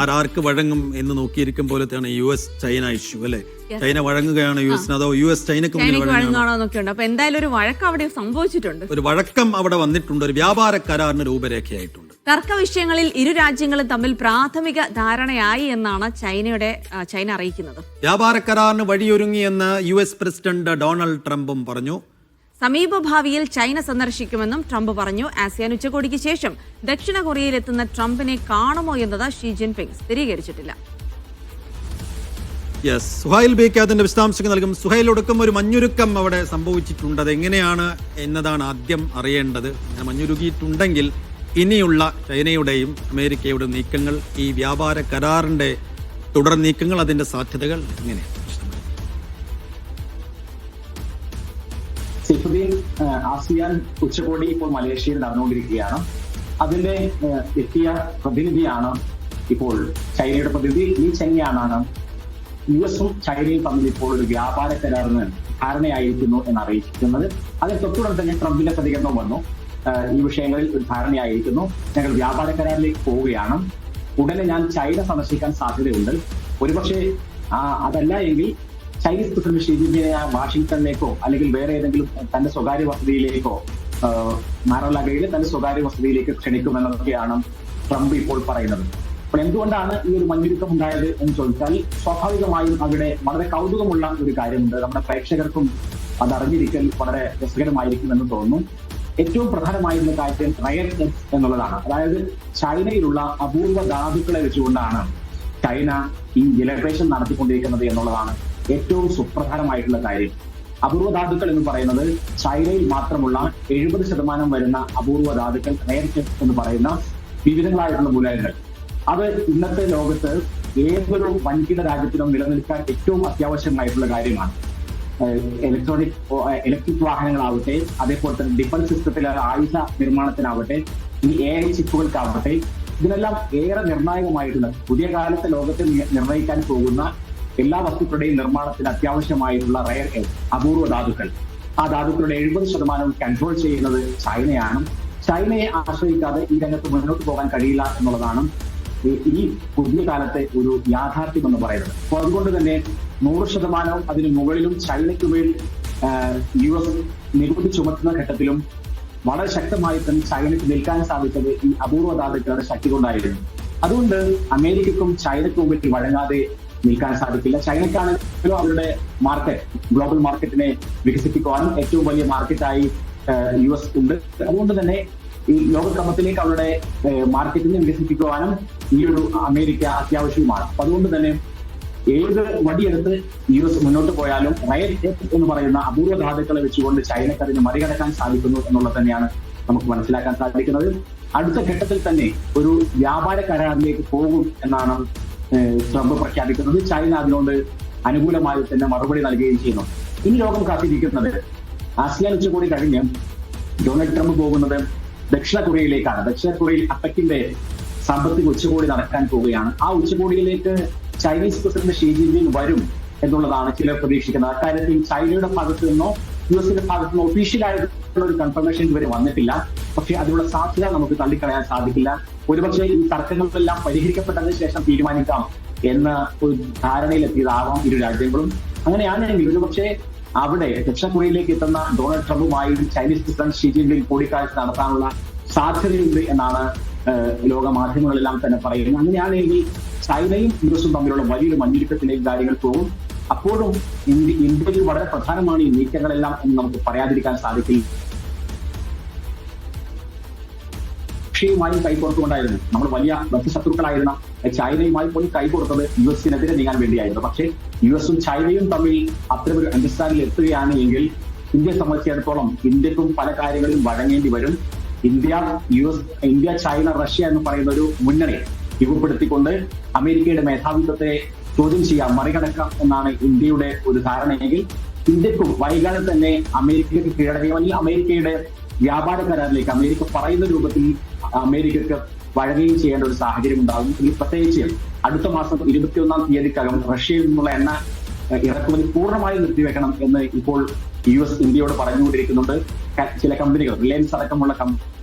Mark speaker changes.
Speaker 1: ആരാർക്ക് വഴങ്ങും എന്ന് നോക്കിയിരിക്കും പോലത്തെയാണ് യു എസ് ചൈന ഇഷ്യൂ അല്ലെ? ചൈന വഴങ്ങുകയാണ് യു എസിന് അതോ യു എസ് ചൈനക്ക്
Speaker 2: അപ്പൊ എന്തായാലും ഒരു വഴക്കം അവിടെ സംഭവിച്ചിട്ടുണ്ട്.
Speaker 1: ഒരു വഴക്കം അവിടെ വന്നിട്ടുണ്ട് ഒരു വ്യാപാര കരാറിന് രൂപരേഖയായിട്ടുണ്ട്.
Speaker 2: തർക്ക വിഷയങ്ങളിൽ ഇരു രാജ്യങ്ങളും തമ്മിൽ പ്രാഥമിക ധാരണയായി എന്നാണ് ചൈനയുടെ ചൈന അറിയിക്കുന്നത്.
Speaker 1: വ്യാപാര കരാറിന് വഴിയൊരുങ്ങിയെന്ന് യു എസ് പ്രസിഡന്റ് ഡൊണാൾഡ് ട്രംപും പറഞ്ഞു.
Speaker 2: സമീപഭാവിയിൽ ചൈന സന്ദർശിക്കുമെന്നും ട്രംപ് പറഞ്ഞു. ആസിയാൻ ഉച്ചകോടിക്ക് ശേഷം ദക്ഷിണ കൊറിയയിലെത്തുന്ന ട്രംപിനെ കാണുമോ എന്നത് ഷീ ജിൻപിങ് സ്ഥിരീകരിച്ചിട്ടില്ല.
Speaker 1: യെസ് സുഹൈൽ ബേക്ക് അതിന്റെ വിശദാംശങ്ങൾ നൽകും. സുഹൈൽ ഒടുക്കം ഒരു മഞ്ഞുരുക്കം അവിടെ സംഭവിച്ചിട്ടുണ്ട്. അത് എങ്ങനെയാണ് എന്നതാണ് ആദ്യം അറിയേണ്ടത്. അങ്ങനെ മഞ്ഞുരുകിയിട്ടുണ്ടെങ്കിൽ ഇനിയുള്ള ചൈനയുടെയും അമേരിക്കയുടെയും നീക്കങ്ങൾ ഈ വ്യാപാര കരാറിന്റെ തുടർ നീക്കങ്ങൾ അതിന്റെ സാധ്യതകൾ എങ്ങനെയാണ്?
Speaker 3: ആസിയാൻ ഉച്ചകോടി ഇപ്പോൾ മലേഷ്യയിൽ നടന്നുകൊണ്ടിരിക്കുകയാണ്. അതിന്റെ എത്തിയ പ്രതിനിധിയാണ് ഇപ്പോൾ ചൈനയുടെ പ്രതിനിധി. ഈ ചെങ്ങയാണ് യു എസും ചൈനയും തമ്മിൽ ഇപ്പോൾ ഒരു വ്യാപാര കരാറിന് ധാരണയായിരിക്കുന്നു എന്ന് അറിയിക്കുന്നത് അതിന് തൊട്ടുടൻ തന്നെ ട്രംപിന്റെ പ്രതികരണം വന്നു. ഈ വിഷയങ്ങളിൽ ഒരു ധാരണയായിരിക്കുന്നു. ഞങ്ങൾ വ്യാപാര കരാറിലേക്ക് പോവുകയാണ്. ഉടനെ ഞാൻ ചൈന സന്ദർശിക്കാൻ സാധ്യതയുണ്ട്. ഒരുപക്ഷെ അതല്ല എങ്കിൽ ചൈനീസ് പ്രസിഡന്റ് ഷീ ജിൻപിങ്ങിനെ വാഷിംഗ്ടണിലേക്കോ അല്ലെങ്കിൽ വേറെ ഏതെങ്കിലും തന്റെ സ്വകാര്യ വസതിയിലേക്കോ മാറോലാഗയിലെ തന്റെ സ്വകാര്യ വസതിയിലേക്ക് ക്ഷണിക്കുമെന്നൊക്കെയാണ് ട്രംപ് ഇപ്പോൾ പറയുന്നത്. അപ്പോൾ എന്തുകൊണ്ടാണ് ഈ ഒരു മഞ്ഞുരുക്കം ഉണ്ടായത് എന്ന് ചോദിച്ചാൽ സ്വാഭാവികമായും അവിടെ വളരെ കൗതുകമുള്ള ഒരു കാര്യമുണ്ട്. നമ്മുടെ പ്രേക്ഷകർക്കും അത് അറിഞ്ഞിരിക്കൽ വളരെ രസകരമായിരിക്കുമെന്ന് തോന്നുന്നു. ഏറ്റവും പ്രധാനമായിരുന്ന കാര്യം റയർ എക്സ് എന്നുള്ളതാണ്. അതായത് ചൈനയിലുള്ള അപൂർവ ധാതുക്കളെ വെച്ചുകൊണ്ടാണ് ചൈന ഈ ജലപേഷൻ നടത്തിക്കൊണ്ടിരിക്കുന്നത് എന്നുള്ളതാണ്. ഏറ്റവും സുപ്രധാനമായിട്ടുള്ള കാര്യം. അപൂർവ ധാതുക്കൾ എന്ന് പറയുന്നത് ചൈനയിൽ മാത്രമുള്ള എഴുപത് ശതമാനം വരുന്ന അപൂർവ ധാതുക്കൾ റയർ എന്ന് പറയുന്ന വിവിധങ്ങളായിട്ടുള്ള മൂലകങ്ങൾ. അത് ഇന്നത്തെ ലോകത്ത് ഏതൊരു വൻകിട രാജ്യത്തിനും നിലനിൽക്കാൻ ഏറ്റവും അത്യാവശ്യമായിട്ടുള്ള കാര്യമാണ്. ഇലക്ട്രോണിക് ഇലക്ട്രിക് വാഹനങ്ങളാവട്ടെ അതേപോലെ തന്നെ ഡിഫൻസ് സിസ്റ്റത്തിലെ ആയുധ നിർമ്മാണത്തിനാവട്ടെ ഈ എ ഐ ചിപ്പുകൾക്കാവട്ടെ ഇതിനെല്ലാം ഏറെ നിർണായകമായിട്ടുള്ള പുതിയ കാലത്തെ ലോകത്തെ നിർണയിക്കാൻ പോകുന്ന എല്ലാ വസ്തുക്കളുടെയും നിർമ്മാണത്തിന് അത്യാവശ്യമായിട്ടുള്ള റയർ അപൂർവ ധാതുക്കൾ. ആ ധാതുക്കളുടെ എഴുപത് ശതമാനവും കൺട്രോൾ ചെയ്യുന്നത് ചൈനയാണ്. ചൈനയെ ആശ്രയിക്കാതെ ഈ രംഗത്ത് മുന്നോട്ട് പോകാൻ കഴിയില്ല എന്നുള്ളതാണ് ഈ- പുതിയ കാലത്തെ ഒരു യാഥാർത്ഥ്യം എന്ന് പറയുന്നത്. അപ്പോൾ അതുകൊണ്ട് തന്നെ നൂറ് ശതമാനവും അതിന് മുകളിലും ചൈനയ്ക്ക് മേൽ യു എസ് നികുതി ചുമത്തുന്ന ഘട്ടത്തിലും വളരെ ശക്തമായി തന്നെ ചൈനയ്ക്ക് നിൽക്കാൻ സാധിച്ചത് ഈ അപൂർവ ധാതുക്കളുടെ ശക്തി കൊണ്ടായിരുന്നു. അതുകൊണ്ട് അമേരിക്കക്കും ചൈനയ്ക്കും വഴങ്ങാതെ നിൽക്കാൻ സാധിക്കില്ല. ചൈനയ്ക്കാണെങ്കിലും അവരുടെ മാർക്കറ്റ് ഗ്ലോബൽ മാർക്കറ്റിനെ വികസിപ്പിക്കുവാനും ഏറ്റവും വലിയ മാർക്കറ്റായി യു എസ് ഉണ്ട്. അതുകൊണ്ട് തന്നെ ഈ ലോകക്രമത്തിലേക്ക് അവരുടെ മാർക്കറ്റിനെ വികസിപ്പിക്കുവാനും ഈ ഒരു അമേരിക്ക അത്യാവശ്യവുമാണ്. അപ്പൊ അതുകൊണ്ട് തന്നെ ഏത് വടിയെടുത്ത് യു എസ് മുന്നോട്ട് പോയാലും റയറ്റ് എന്ന് പറയുന്ന അപൂർവ ധാതുക്കളെ വെച്ചുകൊണ്ട് ചൈനക്ക് അതിനെ മറികടക്കാൻ സാധിക്കുന്നു എന്നുള്ളത് തന്നെയാണ് നമുക്ക് മനസ്സിലാക്കാൻ സാധിക്കുന്നത്. അടുത്ത ഘട്ടത്തിൽ തന്നെ ഒരു വ്യാപാര കരാറിലേക്ക് പോകും എന്നാണ് ട്രംപ് പ്രഖ്യാപിക്കുന്നത്. ചൈന അതിനോട് അനുകൂലമായി തന്നെ മറുപടി നൽകുകയും ചെയ്യുന്നു. ഇനി ലോകം കാത്തിരിക്കുന്നത് ആസിയാൻ ഉച്ചകോടി കഴിഞ്ഞ് ഡൊണാൾഡ് ട്രംപ് പോകുന്നത് ദക്ഷിണ കൊറിയയിലേക്കാണ്. ദക്ഷിണ കൊറിയയിൽ അപ്പക്കിന്റെ സാമ്പത്തിക ഉച്ചകോടി നടക്കാൻ പോവുകയാണ്. ആ ഉച്ചകോടിയിലേക്ക് ചൈനീസ് പ്രസിഡന്റ് ഷീ ജിൻപിങ് വരും എന്നുള്ളതാണ് ചിലർ പ്രതീക്ഷിക്കുന്നത്. അക്കാര്യത്തിൽ ചൈനയുടെ ഭാഗത്തു നിന്നോ യു എസിന്റെ ഭാഗത്തു നിന്നോ ഒഫീഷ്യലായിട്ടുള്ള ഒരു കൺഫർമേഷൻ ഇതുവരെ വന്നിട്ടില്ല. പക്ഷേ അതിനുള്ള സാധ്യത നമുക്ക് തള്ളിക്കളയാൻ സാധിക്കില്ല. ഒരുപക്ഷെ ഈ തർക്കങ്ങളെല്ലാം പരിഹരിക്കപ്പെട്ടതിന് ശേഷം തീരുമാനിക്കാം എന്ന ഒരു ധാരണയിലെത്തിയതാവാം ഇരു രാജ്യങ്ങളും. അങ്ങനെയാണെങ്കിൽ ഒരുപക്ഷെ അവിടെ ദക്ഷിണ കൊറിയയിലേക്ക് എത്തുന്ന ഡൊണാൾഡ് ട്രംപുമായി ചൈനീസ് പ്രസിഡന്റ് ഷീ ജിൻപിങ് കൂടിക്കാഴ്ച നടത്താനുള്ള സാധ്യതയുണ്ട് എന്നാണ് ലോക മാധ്യമങ്ങളെല്ലാം തന്നെ പറയുന്നത്. അങ്ങനെയാണെങ്കിൽ ചൈനയും യു എസും തമ്മിലുള്ള വലിയൊരു മഞ്ഞുരുക്കത്തിലേക്ക് കാര്യങ്ങൾ പോകും. അപ്പോഴും ഇന്ത്യ ഇന്ത്യയിൽ വളരെ പ്രധാനമാണ് ഈ നീക്കങ്ങളെല്ലാം എന്ന് നമുക്ക് പറയാതിരിക്കാൻ സാധിക്കില്ല. റഷ്യയുമായും കൈകോർത്തുകൊണ്ടായിരുന്നു. നമ്മൾ വലിയ ബന്ധുശത്രുക്കളായിരുന്ന ചൈനയുമായി പോയി കൈകോർത്തത് യു എസിനെതിരെ നീങ്ങാൻ വേണ്ടിയായിരുന്നു. പക്ഷേ യു എസും ചൈനയും തമ്മിൽ അത്തരമൊരു അണ്ടർസ്റ്റാൻഡിൽ എത്തുകയാണ് എങ്കിൽ ഇന്ത്യയെ സംബന്ധിച്ചിടത്തോളം ഇന്ത്യക്കും പല കാര്യങ്ങളിലും വഴങ്ങേണ്ടി വരും. India US India China Russia എന്ന് പറയുന്ന ഒരു മുന്നണി രൂപപ്പെടുത്തിക്കൊണ്ട് അമേരിക്കയുടെ മേധാവിത്വത്തെ ചോദ്യം ചെയ്യാം മറികടക്കാം എന്നാണ് ഇന്ത്യയുടെ ഒരു ധാരണയെങ്കിൽ ഇന്ത്യക്കും വൈകാതെ തന്നെ അമേരിക്കയ്ക്ക് കീഴടങ്ങുകയും അല്ലെങ്കിൽ അമേരിക്കയുടെ വ്യാപാര കരാറിലേക്ക് അമേരിക്ക പറയുന്ന രൂപത്തിൽ അമേരിക്കക്ക് വഴങ്ങുകയും ചെയ്യേണ്ട ഒരു സാഹചര്യം ഉണ്ടാകും. ഈ പ്രത്യേകിച്ച് അടുത്ത മാസം ഇരുപത്തിയൊന്നാം തീയതിക്കകം റഷ്യയിൽ നിന്നുള്ള എണ്ണ ഇറക്കുമതി പൂർണമായും നിർത്തിവെക്കണം എന്ന് ഇപ്പോൾ യു എസ് ഇന്ത്യയോട് പറഞ്ഞുകൊണ്ടിരിക്കുന്നുണ്ട്. ചില കമ്പനികൾ റിലയൻസ് അടക്കമുള്ള കം-